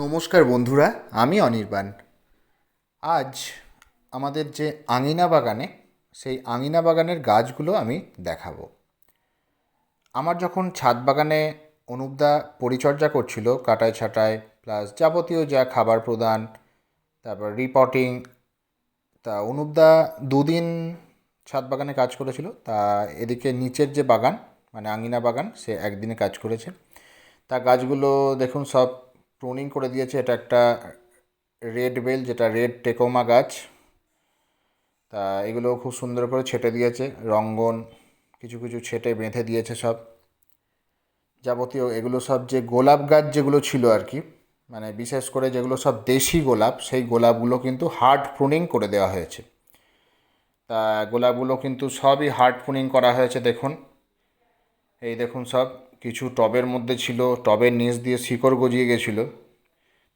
নমস্কার বন্ধুরা, আমি অনির্বাণ। আজ আমাদের যে আঙিনা বাগানে, সেই আঙিনা বাগানের গাছগুলো আমি দেখাবো। আমার যখন ছাদ বাগানে অনুপদা পরিচর্যা করছিল, কাটায় ছাটায় প্লাস যাবতীয় যা খাবার প্রদান, তারপর রিপোর্টিং তা অনুপদা দুদিন ছাদ বাগানে কাজ করেছিল, তা এদিকে নিচের যে বাগান মানে আঙিনা বাগান, সে একদিনে কাজ করেছে। তা গাছগুলো দেখুন সব প্রুনিং করে দিয়েছে, এটা একটা রেড বেল, যেটা রেড টেকোমা গাছ। তা এগুলো খুব সুন্দর করে ছেটে দিয়েছে, রঙ্গন, কিছু কিছু ছেটে বেঁধে দিয়েছে সব। যাবতীয় এগুলো সব যে গোলাপ গাছ যেগুলো ছিল আর কি মানে বিশেষ করে যেগুলো সব দেশি গোলাপ, সেই গোলাপগুলো কিন্তু হার্ড প্রুনিং করে দেওয়া হয়েছে। তা গোলাপগুলো কিন্তু সবই হার্ড প্রুনিং করা হয়েছে, দেখুন। এই দেখুন সব। কিছু টবের মধ্যে ছিল, টবের নিচ দিয়ে শিকড় গজিয়ে গেছিল।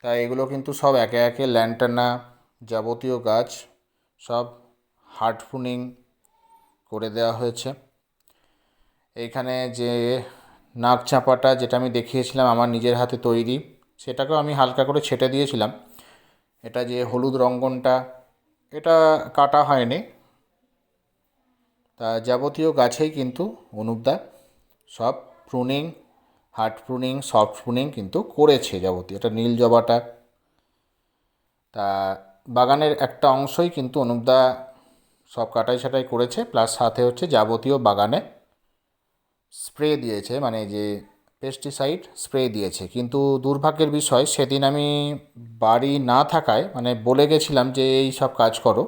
তাই এগুলো কিন্তু সব একে একে ল্যান্টানা যাবতীয় গাছ, সব হার্ড প্রুনিং করে দেওয়া হয়েছে। এইখানে যে নাক চাপাটা যেটা আমি দেখিয়েছিলাম আমার নিজের হাতে তৈরি, সেটাকেও আমি হালকা করে ছেটে দিয়েছিলাম। এটা যে হলুদ রঙ্গনটা, এটা কাটা হয়নি। তা যাবতীয় গাছেই কিন্তু অনুপদা সব pruning hard pruning soft pruning কিন্তু করেছে যাবতীয়। এটা নীল জবাটা। তা বাগানের একটা অংশই কিন্তু অনুপদা সব কাটাই ছাটাই করেছে, প্লাস সাথে হচ্ছে যাবতীয় বাগানে স্প্রে দিয়েছে মানে যে পেস্টিসাইড স্প্রে দিয়েছে। কিন্তু দুর্ভাগ্যের বিষয়, সেদিন আমি বাড়ি না থাকায় মানে বলে গেছিলাম যে এই সব কাজ করো।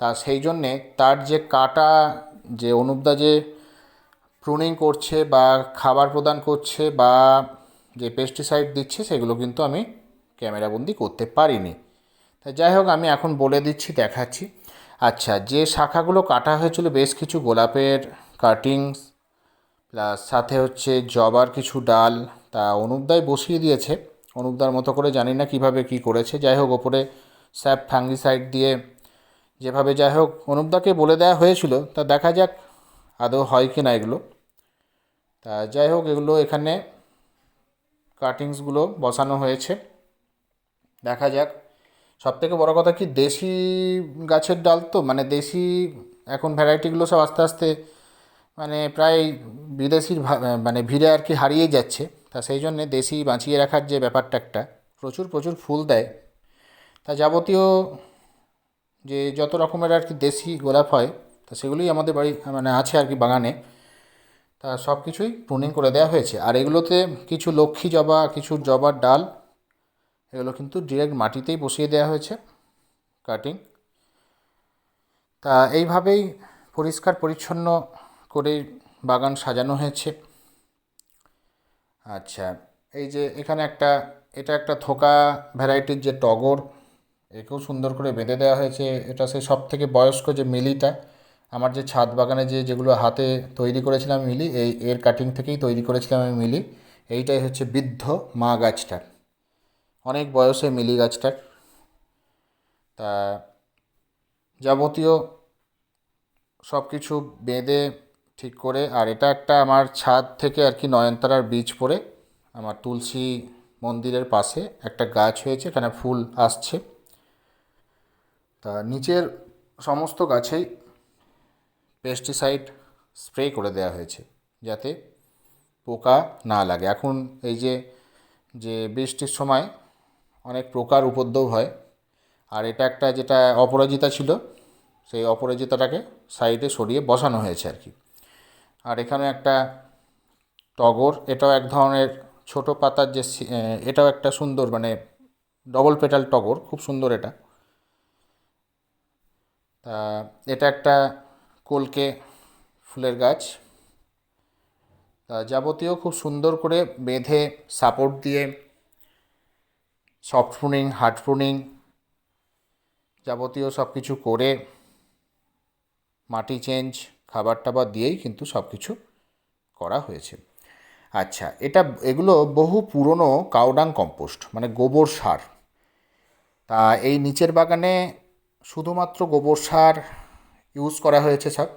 তা সেই জন্যে তার যে কাটা, যে অনুপদা যে প্রুনিং করছে বা খাবার প্রদান করছে বা যে পেস্টিসাইড দিচ্ছে, সেগুলো কিন্তু আমি ক্যামেরাবন্দি করতে পারিনি। তা যাই হোক, আমি এখন বলে দিচ্ছি, দেখাচ্ছি। আচ্ছা যে শাখাগুলো কাটা হয়েছিল, বেশ কিছু গোলাপের কাটিংস প্লাস সাথে হচ্ছে জবার কিছু ডাল, তা অনুপদায় বসিয়ে দিয়েছে। অনুপদার মতো করে জানি না কীভাবে কি করেছে। যাই হোক, ওপরে স্যাপ ফাঙ্গিসাইড দিয়ে যেভাবে যাই হোক অনুপদাকে বলে দেওয়া হয়েছিল। তা দেখা যাক আদৌ হয় কি না এগুলো। তা যাই হোক, এগুলো এখানে কাটিংসগুলো বসানো হয়েছে। দেখা যাক। সব থেকে বড়ো কথা কি, দেশি গাছের ডাল তো মানে দেশি এখন ভ্যারাইটিগুলো সব আস্তে আস্তে মানে প্রায় বিদেশির মানে ভিড়ে আর কি হারিয়ে যাচ্ছে। তা সেই জন্যে দেশি বাঁচিয়ে রাখার যে ব্যাপারটা একটা, প্রচুর প্রচুর ফুল দেয়। তা যাবতীয় যে যত রকমের আর কি দেশি গোলাপ হয়, তা সেগুলোই আমাদের বাড়ি মানে আছে আর কি বাগানে। সব কিছুই প্রুনিং করে দেওয়া হয়েছে। আর এগুলোতে কিছু লক্ষ্মী জবা, কিছু জবার ডাল, এগুলো কিন্তু ডিরেক্ট মাটিতেই বসিয়ে দেওয়া হয়েছে কাটিং তা এইভাবেই পরিষ্কার, পরিচ্ছন্ন করে বাগান সাজানো হয়েছে। আচ্ছা এই যে এখানে একটা, এটা একটা থোকা ভ্যারাইটির যে টগর, একেও সুন্দর করে বেঁধে দেওয়া হয়েছে। এটা সেই সব থেকে বয়স্ক যে মিলিটা আমার যে ছাদ বাগানে যে যেগুলো হাতে তৈরি করেছিলাম মিলি, এই এর কাটিং থেকেই তৈরি করেছিলাম আমি মিলি। এইটাই হচ্ছে বৃদ্ধ মা গাছটার। অনেক বয়সে মিলি গাছটার। তা যাবতীয় সব কিছু বেঁধে ঠিক করে, আর এটা একটা আমার ছাদ থেকে আর কি নয়নতারার বীজ পড়ে আমার তুলসী মন্দিরের পাশে একটা গাছ হয়েছে, এখানে ফুল আসছে। তা নিচের সমস্ত গাছেই পেস্টিসাইড স্প্রে করে দেওয়া হয়েছে যাতে পোকা না লাগে। এখন এই যে যে বৃষ্টির সময় অনেক পোকার উপদ্রব হয়, আর এটা একটা যেটা অপরাজিতা ছিল, সেই অপরাজিতাটাকে সাইডে সরিয়ে বসানো হয়েছে আর কি। আর এখানে একটা টগর, এটাও এক ধরনের ছোটো পাতার যে এটাও একটা সুন্দর মানে ডবল পেটাল টগর, খুব সুন্দর এটা। তা, এটা একটা কলকে ফুলের গাছ। যাবতীয় খুব সুন্দর করে বেঁধে সাপোর্ট দিয়ে সফট প্রুনিং হার্ড প্রুনিং যাবতীয় সব কিছু করে মাটি চেঞ্জ খাবার টাবার দিয়েই কিন্তু সব কিছু করা হয়েছে। আচ্ছা এটা এগুলো বহু পুরনো কাউডাং কম্পোস্ট মানে গোবর সার। তা এই নিচের বাগানে শুধুমাত্র গোবর সার ইউজ করা হয়েছে সব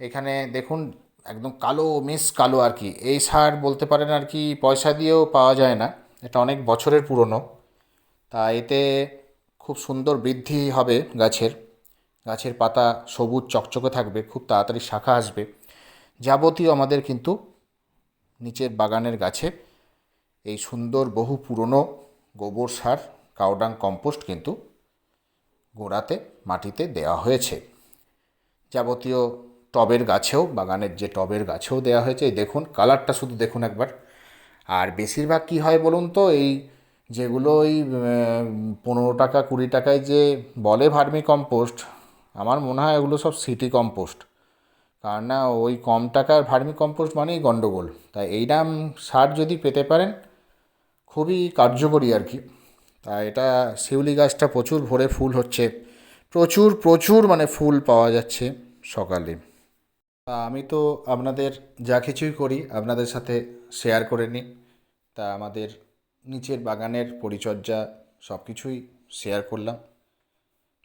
এখানে দেখুন, একদম কালো মিস কালো আর কি। এই সার বলতে পারেন আর কি, পয়সা দিয়েও পাওয়া যায় না। এটা অনেক বছরের পুরনো। তা এতে খুব সুন্দর বৃদ্ধি হবে গাছের। গাছের পাতা সবুজ চকচকে থাকবে, খুব তাড়াতাড়ি শাখা আসবে। যাবতীয় আমাদের কিন্তু নিচের বাগানের গাছে এই সুন্দর বহু পুরনো গোবর সার কাউডাং কম্পোস্ট কিন্তু গোড়াতে, মাটিতে দেওয়া হয়েছে। যাবতীয় টবের গাছেও, বাগানের যে টবের গাছেও দেওয়া হয়েছে। দেখুন, কালারটা শুধু দেখুন একবার। আর বেশিরভাগ কী হয় বলুন তো, এই যেগুলো ওই পনেরো টাকা, কুড়ি টাকায় যে বলে ভার্মি কম্পোস্ট, আমার মনে হয় এগুলো সব সিটি কম্পোস্ট। কারণ না, ওই কম টাকার ভার্মি কম্পোস্ট মানেই গণ্ডগোল। তাই এই এইরকম সার যদি পেতে পারেন, খুবই কার্যকরী আর কি। তা এটা শিউলি গাছটা প্রচুর ভরে ফুল হচ্ছে। প্রচুর প্রচুর মানে ফুল পাওয়া যাচ্ছে সকালে। তা আমি তো আপনাদের যা কিছুই করি আপনাদের সাথে শেয়ার করে নিই। তা আমাদের নিচের বাগানের পরিচর্যা সব কিছুই শেয়ার করলাম।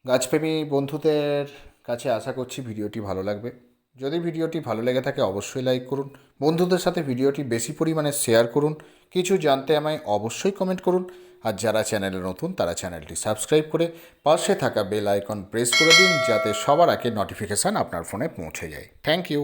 গাছপ্রেমী বন্ধুদের কাছে আশা করছি ভিডিওটি ভালো লাগবে। যদি ভিডিওটি ভালো লেগে থাকে অবশ্যই লাইক করুন। বন্ধুদের সাথে ভিডিওটি বেশি পরিমাণে শেয়ার করুন। কিছু জানতে আমায় অবশ্যই কমেন্ট করুন। আর যারা চ্যানেলে নতুন, তারা চ্যানেলটি সাবস্ক্রাইব করে পাশে থাকা বেল আইকন প্রেস করে দিন, যাতে সবার আগে নোটিফিকেশান আপনার ফোনে পৌঁছে যায়। Thank you